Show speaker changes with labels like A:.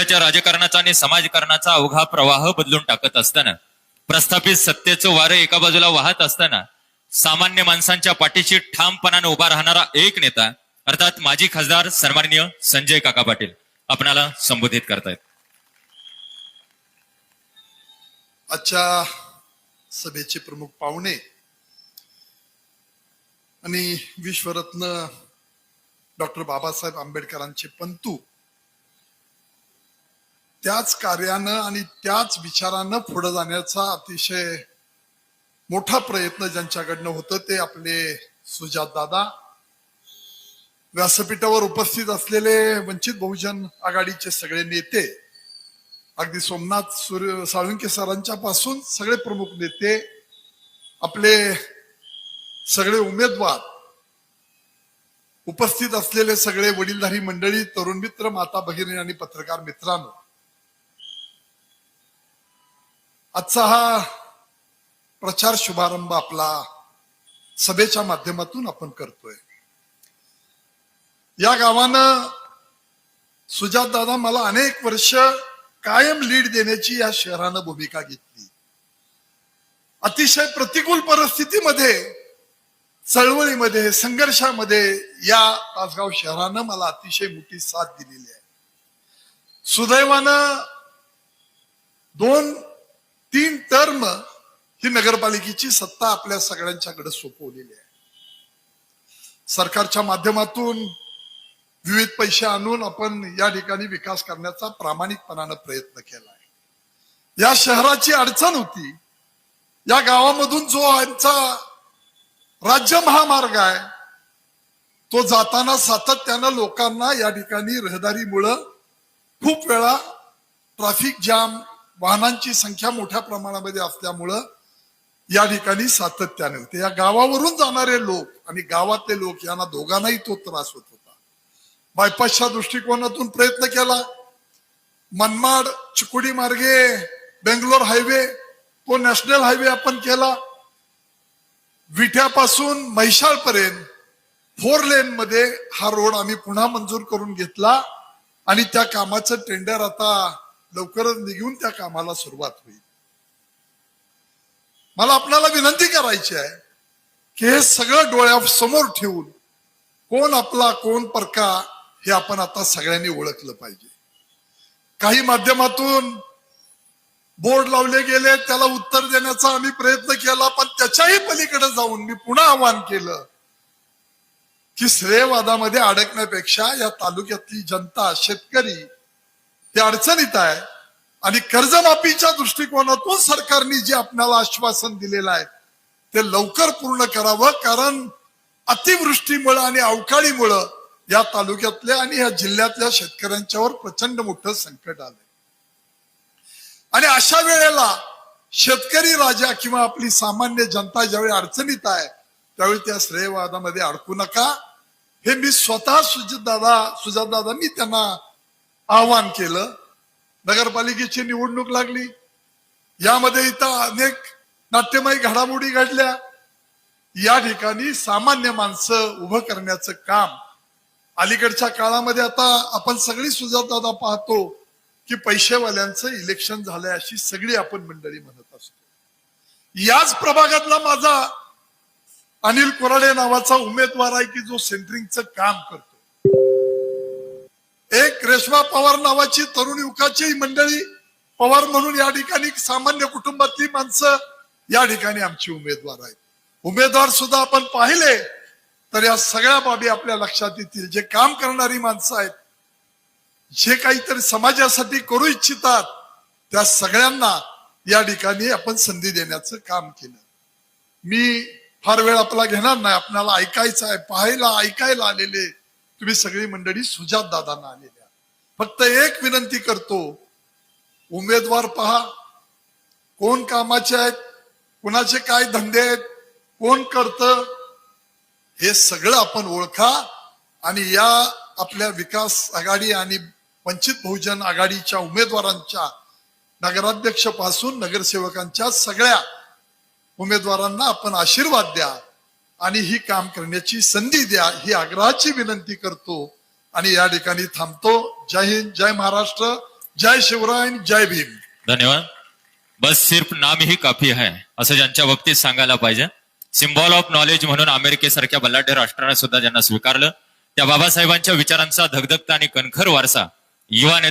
A: सध्याच्या राजकारणाचा आणि समाजकारणाचा अवघा प्रवाह बदलून टाकत असताना प्रस्थापित सत्तेचं वारं एका बाजूला वाहत असताना सामान्य माणसांच्या पाठीशी ठामपणाने उभा राहणारा एक नेता अर्थात माजी खासदार सन्माननीय संजय काका पाटील आपणाला संबोधित करतायत.
B: आजच्या सभेचे प्रमुख पाहुणे आणि विश्वरत्न डॉक्टर बाबासाहेब आंबेडकरांचे पंतू त्याच कार्यानं आणि त्याच विचारानं पुढे जाण्याचा अतिशय मोठा प्रयत्न ज्यांच्याकडनं होतं ते आपले सुजात दादा. व्यासपीठावर उपस्थित असलेले वंचित बहुजन आघाडीचे सगळे नेते अगदी सोमनाथ सूर्य साळुंके सरांच्या पासून सगळे प्रमुख नेते आपले सगळे उमेदवार उपस्थित असलेले सगळे वडीलधारी मंडळी तरुण मित्र माता भगिनी आणि पत्रकार मित्रांनो आजचा हा प्रचार शुभारंभ आपला सभेच्या माध्यमातून आपण करतोय. या गावानं सुजात दादा मला अनेक वर्ष कायम लीड देण्याची या शहरानं भूमिका घेतली. अतिशय प्रतिकूल परिस्थितीमध्ये चळवळीमध्ये संघर्षामध्ये या तासगाव शहरानं मला अतिशय मोठी साथ दिलेली आहे. सुदैवानं दोन तीन टर्म ही नगरपालिकेची सत्ता आपल्या सगळ्यांच्याकडे सोपवलेली आहे. सरकारच्या माध्यमातून विविध पैसे आणून आपण या ठिकाणी विकास करण्याचा प्रामाणिकपणानं प्रयत्न केला आहे. या शहराची अडचण होती. या गावामधून जो आमचा राज्य महामार्ग आहे तो जाताना सातत्यानं लोकांना या ठिकाणी रहदारीमुळं खूप वेळा ट्रॅफिक जाम वाहनांची संख्या मोठ्या प्रमाणामध्ये असल्यामुळं या ठिकाणी सातत्याने होते. या गावावरून जाणारे लोक आणि गावातले लोक यांना दोघांनाही तो त्रास होत होता. बायपासच्या दृष्टिकोनातून प्रयत्न केला. मनमाड चिकुडी मार्गे बेंगलोर हायवे तो नॅशनल हायवे आपण केला. विठ्यापासून म्हैसाळ पर्यंत फोर लेन मध्ये हा रोड आम्ही पुन्हा मंजूर करून घेतला आणि त्या कामाचं टेंडर आता लवकरच निघून त्या कामाला सुरुवात होईल. मला आपल्याला विनंती करायची आहे की हे सगळं डोळ्यासमोर ठेवून कोण आपला कोण परका हे आपण आता सगळ्यांनी ओळखलं पाहिजे. काही माध्यमातून बोर्ड लावले गेले त्याला उत्तर देण्याचा आम्ही प्रयत्न केला पण त्याच्याही पलीकडे जाऊन मी पुन्हा आवाहन केलं की श्रेयवादामध्ये अडकण्यापेक्षा या तालुक्यातली जनता शेतकरी ते अडचणीत आहे. आणि कर्जमाफीच्या दृष्टिकोनातून सरकारने जे आपल्याला आश्वासन दिलेलं आहे ते लवकर पूर्ण करावं. कारण अतिवृष्टीमुळं आणि अवकाळीमुळं या तालुक्यातल्या आणि या जिल्ह्यातल्या शेतकऱ्यांच्यावर प्रचंड मोठं संकट आलंय. आणि अशा वेळेला शेतकरी राजा किंवा आपली सामान्य जनता ज्यावेळी अडचणीत आहे त्यावेळी त्या श्रेयवादामध्ये अडकू नका. हे मी स्वतः सुजित दादा सुजात त्यांना आवाहन केलं. नगरपालिकेची निवडणूक लागली. यामध्ये इथं अनेक नाट्यमय घडामोडी घडल्या. या ठिकाणी सामान्य माणसं उभं करण्याचं काम. अलीकडच्या काळामध्ये आता आपण सगळी सुजातदादा पाहतो की पैसेवाल्यांचं इलेक्शन झालंय अशी सगळी आपण मंडळी म्हणत असतो. याच प्रभागातला माझा अनिल कोराडे नावाचा उमेदवार आहे की जो सेंटरिंगचं काम करतो. रेश्मा पवार नावाची तरुण युगाची मंडळी पवार म्हणून या ठिकाणी सामान्य कुटुंबातली माणसं या ठिकाणी आमची उमेदवार आहेत. उमेदवार सुद्धा आपण पाहिले तर या सगळ्या बाबी आपल्या लक्षात येतील. जे काम करणारी माणसं आहेत जे काहीतरी समाजासाठी करू इच्छितात त्या सगळ्यांना या ठिकाणी आपण संधी देण्याचं काम केलं. मी फार वेळ आपला घेणार नाही आपल्याला ऐकायचं आहे पाहायला ऐकायला आलेले तुम्ही सगळी मंडळी सुजात दादांना आलेल्या फक्त एक विनंती करतो. उमेदवार पहा. कोण कामाचे आहेत? कुणाचे काय धंदे आहेत? कोण करतं? हे सगळं आपण ओळखा आणि या आपल्या विकास आघाडी आणि वंचित बहुजन आघाडीच्या उमेदवारांच्या नगराध्यक्षपासून नगरसेवकांच्या सगळ्या उमेदवारांना आपण आशीर्वाद द्या आणि ही काम करण्याची संधी द्या ही आग्रहाची विनंती करतो आणि या ठिकाणी थांबतो. जय हिंद जय महाराष्ट्र जय शिवराय जय भीम.
A: धन्यवाद. बस सिर्फ नाम ही काफी है असं ज्यांच्या बाबतीत सांगायला पाहिजे. सिम्बॉल ऑफ नॉलेज म्हणून अमेरिकेसारख्या बलाढ्य राष्ट्राने सुद्धा ज्यांना स्वीकारलं त्या बाबासाहेबांच्या विचारांचा धगधगता आणि कणखर वारसा युवा नेते